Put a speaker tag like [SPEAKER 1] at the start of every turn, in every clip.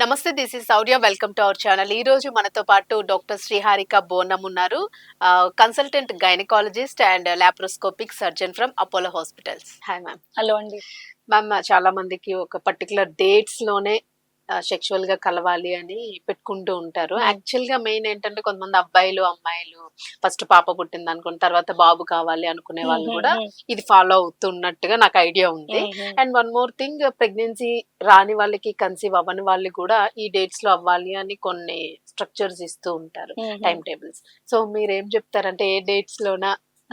[SPEAKER 1] నమస్తే this is Sourya welcome to our channel ఈ రోజు మనతో పాటు డాక్టర్ శ్రీహారిక బోనం ఉన్నారు. Consultant gynaecologist and laparoscopic surgeon from Apollo hospitals hi ma'am
[SPEAKER 2] hello అండి.
[SPEAKER 1] మ్యామ్ చాలా మందికి ఒక పర్టికులర్ డేట్స్లోనే సెక్షువల్గా కలవాలి అని పెట్టుకుంటూ ఉంటారు.
[SPEAKER 2] Hmm.
[SPEAKER 1] యాక్చువల్గా మెయిన్ ఏంటంటే కొంతమంది అబ్బాయిలు అమ్మాయిలు ఫస్ట్ పాప పుట్టింది అనుకున్న తర్వాత బాబు కావాలి అనుకునే వాళ్ళు కూడా ఇది ఫాలో అవుతున్నట్టుగా నాకు ఐడియా ఉంది. And one more thing pregnancy రాని వాళ్ళకి కన్సీవ్ అవ్వని వాళ్ళకి కూడా ఈ డేట్స్లో అవ్వాలి అని కొన్ని స్ట్రక్చర్స్ ఇస్తూ ఉంటారు టైం టేబుల్స్ సో మీరు ఏం చెప్తారంటే ఏ డేట్స్ లోన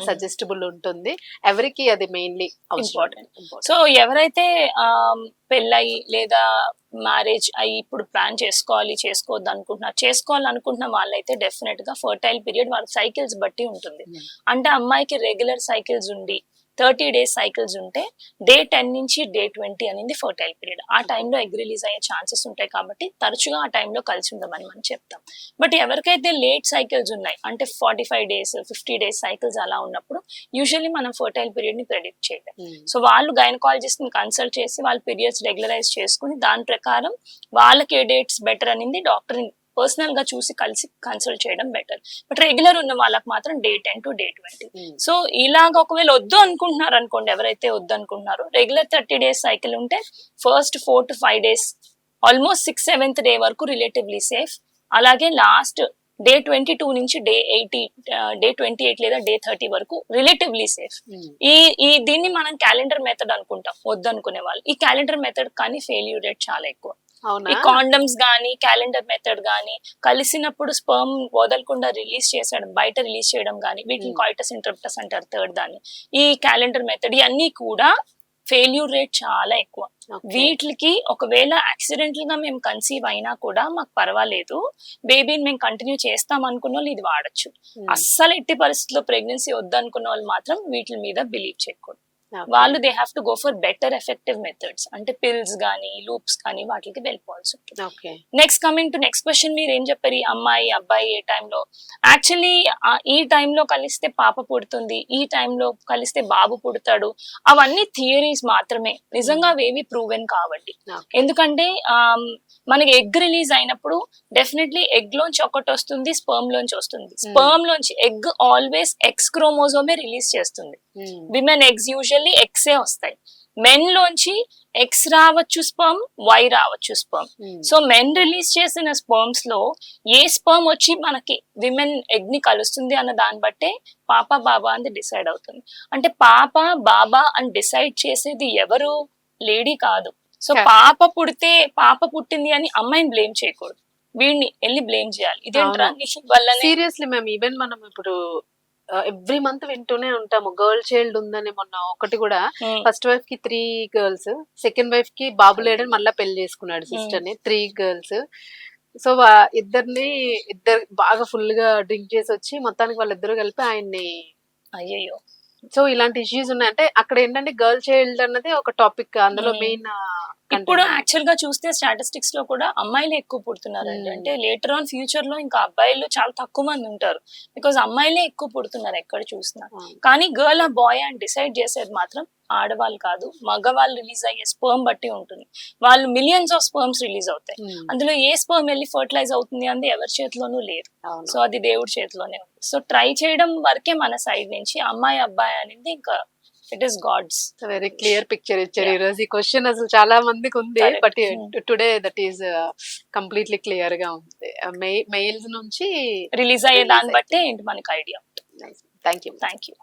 [SPEAKER 1] సజెస్టబుల్ ఉంటుంది. ఎవరికి అది మెయిన్లీ
[SPEAKER 2] Important. సో ఎవరైతే పెళ్ళయి లేదా మ్యారేజ్ అయ్యి ఇప్పుడు ప్లాన్ చేసుకోవాలి చేసుకోవద్దు అనుకుంటున్నారు చేసుకోవాలి అనుకుంటున్న వాళ్ళైతే డెఫినెట్గా ఫర్టైల్ పీరియడ్ వాళ్ళ సైకిల్స్ బట్టి ఉంటుంది.
[SPEAKER 1] Hmm.
[SPEAKER 2] అంటే అమ్మాయికి రెగ్యులర్ సైకిల్స్ ఉండి థర్టీ డేస్ సైకిల్స్ ఉంటే డే టెన్ నుంచి డే ట్వంటీ అనేది ఫర్టైల్ పీరియడ్. ఆ టైంలో ఎగ్ రిలీజ్ అయ్యే ఛాన్సెస్ ఉంటాయి కాబట్టి తరచుగా ఆ టైంలో కలిసి ఉండమని మనం చెప్తాం. బట్ ఎవరికైతే లేట్ సైకిల్స్ ఉన్నాయి అంటే forty five days fifty days cycles అలా ఉన్నప్పుడు యూజువల్లీ మనం ఫర్టైల్ పీరియడ్ని ప్రెడిక్ట్ చేయలేం. సో వాళ్ళు గైనకాలజిస్ట్ని కన్సల్ట్ చేసి వాళ్ళ పీరియడ్స్ రెగ్యులరైజ్ చేసుకుని దాని ప్రకారం వాళ్ళకి ఏ డేట్స్ బెటర్ అనేది డాక్టర్ పర్సనల్గా చూసి కలిసి కన్సల్ట్ చేయడం బెటర్ బట్ రెగ్యులర్ ఉన్న వాళ్ళకి మాత్రం day ten to day twenty so ఇలాగ ఒకవేళ వద్దు అనుకుంటున్నారు అనుకోండి ఎవరైతే వద్దు అనుకుంటున్నారో రెగ్యులర్ థర్టీ డేస్ సైకిల్ ఉంటే first four to five days almost six seventh day వరకు రిలేటివ్లీ సేఫ్ అలాగే లాస్ట్ డే ట్వంటీ టూ నుంచి day eighty day twenty eight లేదా డే థర్టీ వరకు రిలేటివ్లీ సేఫ్ ఈ ఈ దీన్ని మనం క్యాలెండర్ మెథడ్ అనుకుంటాం వద్దు అనుకునే వాళ్ళు. ఈ క్యాలెండర్ మెథడ్ కానీ ఫెయిల్యూర్ రేట్ చాలా ఎక్కువ. ఈ కాండమ్స్ గానీ క్యాలెండర్ మెథడ్ గానీ కలిసినప్పుడు స్పర్మ్ వదలకుండా రిలీజ్ చేసేయడం బయట రిలీజ్ చేయడం గానీ వీటిని. కాయిటస్ ఇంటర్ప్టస్ అంటారు థర్డ్ దాన్ని ఈ క్యాలెండర్ మెథడ్ ఇవన్నీ కూడా ఫెయిల్యూర్ రేట్ చాలా ఎక్కువ. వీటికి ఒకవేళ యాక్సిడెంటల్గా మేము కన్సీవ్ అయినా కూడా మాకు పర్వాలేదు బేబీని మేము కంటిన్యూ చేస్తాం అనుకున్న వాళ్ళు ఇది వాడచ్చు. అస్సలు ఎట్టి పరిస్థితుల్లో ప్రెగ్నెన్సీ వద్దనుకున్న వాళ్ళు మాత్రం వీటి మీద బిలీవ్ చేయకూడదు. వాళ్ళు they have to go for better effective methods అంటే పిల్స్ కానీ లూప్స్ కానీ వాటికి వెళ్ళిపోవాల్సి ఉంటుంది. Next coming to next question మీరు ఏం చెప్పారు? ఈ అమ్మాయి అబ్బాయి ఏ టైంలో యాక్చువల్లీ ఈ టైంలో కలిస్తే పాప పుడుతుంది ఈ టైంలో కలిస్తే బాబు పుడతాడు. అవన్నీ థియరీస్ మాత్రమే. నిజంగా అవేవి ప్రూవెన్ కావండి. ఎందుకంటే మనకి ఎగ్ రిలీజ్ అయినప్పుడు డెఫినెట్లీ ఎగ్ లోంచి ఒకటి వస్తుంది స్పర్మ్ లోంచి వస్తుంది. స్పర్మ్ లోంచి ఎగ్ ఆల్వేస్ ఎక్స్ క్రోమోజోమే రిలీజ్ చేస్తుంది. విమెన్ ఎగ్స్ యూజువల్లీ ఎక్సే వస్తాయి. మెన్ లోంచి ఎక్స్ రావచ్చు స్పర్మ్ వై రావచ్చు స్పర్మ్ సో మెన్ రిలీజ్ చేసిన స్పర్మ్స్లో ఏ స్పర్మ్ వచ్చి మనకి విమెన్ ఎగ్ని కలుస్తుంది అన్న దాన్ని బట్టే పాప బాబా అని డిసైడ్ అవుతుంది. అంటే పాప బాబా అని డిసైడ్ చేసేది ఎవరు? లేడీ కాదు. సో. పాప పుడితే పాప పుట్టింది అని అమ్మాయిని బ్లేమ్ చేయకూడదు. వీడిని వెళ్ళి బ్లేమ్ చేయాలి. ఇదేంట్రా నీ వల్లనే
[SPEAKER 1] సీరియస్లీ మ్యామ్ ఈవెన్ మనం ఇప్పుడు ఎవ్రీ మంత్ వింటూనే ఉంటాము. గర్ల్ చైల్డ్ ఉందని మొన్న ఒకటి కూడా. ఫస్ట్ వైఫ్కి త్రీ గర్ల్స్ సెకండ్ వైఫ్కి బాబు లేడని మళ్ళీ పెళ్ళి చేసుకున్నాడు సిస్టర్ని త్రీ గర్ల్స్ సో ఇద్దరిని ఇద్దరు బాగా ఫుల్గా డ్రింక్ చేసి వచ్చి మొత్తానికి వాళ్ళిద్దరు కలిపి ఆయన్ని
[SPEAKER 2] అయ్యయ్యో.
[SPEAKER 1] సో ఇలాంటి ఇష్యూస్ ఉన్నాయి అంటే అక్కడ ఏంటంటే గర్ల్ చైల్డ్ అన్నది ఒక టాపిక్ అందులో
[SPEAKER 2] Hmm.
[SPEAKER 1] మెయిన్
[SPEAKER 2] ఇప్పుడు యాక్చువల్గా చూస్తే స్టాటిస్టిక్స్లో కూడా అమ్మాయిలు ఎక్కువ పుడుతున్నారండి.
[SPEAKER 1] Hmm.
[SPEAKER 2] అంటే లేటర్ ఆన్ ఫ్యూచర్లో ఇంకా అబ్బాయిలు చాలా తక్కువ మంది ఉంటారు. బికాజ్ అమ్మాయిలే ఎక్కువ పుడుతున్నారు ఎక్కడ చూసినా. కానీ గర్ల్ ఆ బాయ్ అని డిసైడ్ చేసేది మాత్రం ఆడవాళ్ళు కాదు. మగవాళ్ళు రిలీజ్ అయ్యే స్పర్మ్ బట్టి ఉంటుంది. వాళ్ళు మిలియన్స్ ఆఫ్ స్పర్మ్స్ రిలీజ్ అవుతాయి. అందులో ఏ స్పర్మ్ వెళ్ళి ఫర్టిలైజ్ అవుతుంది అనేది ఎవరి చేతిలోనూ లేదు. సో అది దేవుడి చేతిలోనే ఉంది. సో ట్రై చేయడం వరకే మన సైడ్ నుంచి అమ్మాయి అబ్బాయి అనేది ఇంకా it is God's
[SPEAKER 1] very clear picture ఇచ్చారు. ఈ రోజు ఈ క్వశ్చన్ అసలు చాలా మందికి ఉంది. But. Today that is completely క్లియర్గా ఉంది. మెయిల్స్ నుంచి
[SPEAKER 2] రిలీజ్ అయ్యే దాన్ని బట్టే ఏంటి మనకి idea
[SPEAKER 1] thank you
[SPEAKER 2] thank you